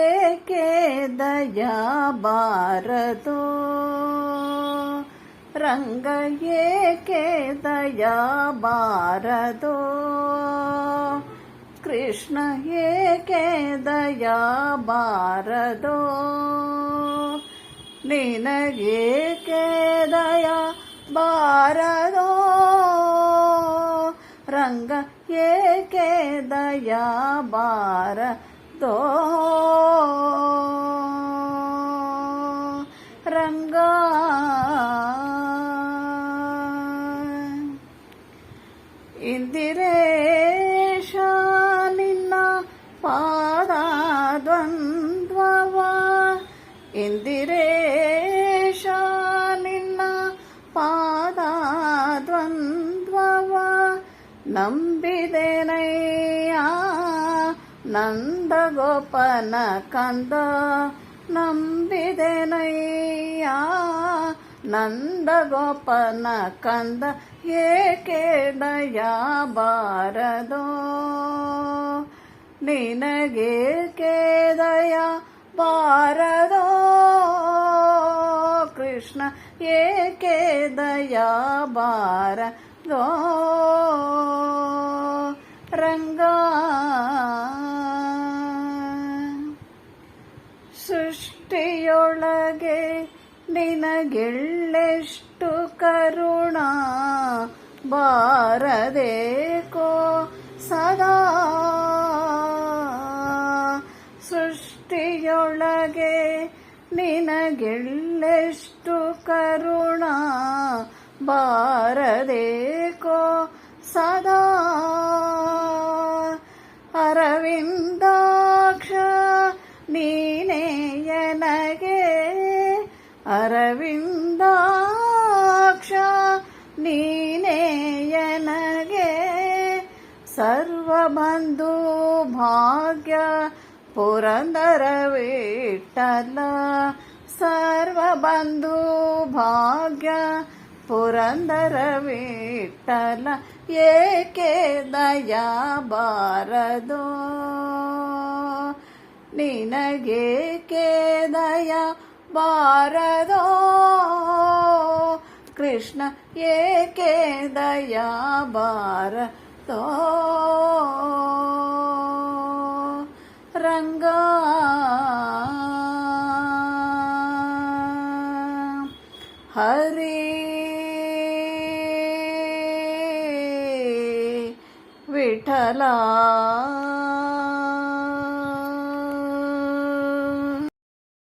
ಏಕೆ ದಯಾ ಬಾರದೋ ರಂಗ ಏಕೆ ದಯಾ ಬಾರದೋ ಕೃಷ್ಣ ಏಕೆ ದಯಾ ಬಾರದೋ ನಿನಗೇಕೆ ದಯಾ ಬಾರದೋ ರಂಗ ಏಕೆ ದಯಾ ಬಾರದೋ ರಂಗ ಇಂದಿರೇಶ ನಿನ್ನ ಪಾದ ದ್ವಂದ್ವವ ಇಂದಿರೇಶ ನಿನ್ನ ಪಾದ ದ್ವಂದ್ವವ ನಂಬಿದೆನಯ್ಯ ನಂದಗೋಪನ ಕಂದ ನಂಬಿದೆನಯ್ಯ. ನಂದಗೋಪನ ಕಂದ ಏಕೆ ದಯಾಬಾರದೋ? ನಿನಗೇಕೆ ದಯಾ ಬಾರದೋ ಕೃಷ್ಣ ಏಕೆ ದಯಾ ಬಾರದೋ ಸೃಷ್ಟಿಯೊಳಗೆ ನಿನಗೆಳ್ಳೆಷ್ಟು ಕರುಣ ಬಾರದೇಕೋ ಸದಾ. ಸೃಷ್ಟಿಯೊಳಗೆ ನಿನಗೆಳ್ಳೆಷ್ಟು ಕರುಣ ಬಾರದೇಕೋ ಅರವಿಂದಾಕ್ಷ ನೀನೇಯನಗೆ ಸರ್ವಬಂಧು ಭಾಗ್ಯ ಪುರಂದರ ವಿಠಲ. ಸರ್ವಬಂಧು ಭಾಗ್ಯ ಪುರಂದರ ವಿಠಲ. ಏಕೆ ದಯಾ ಬಾರದು ನಿನಗೇಕೆ ದಯಾ ಬಾರದೋ कृष्ण ये के दया बार तो। रंगा। हरे। विठला।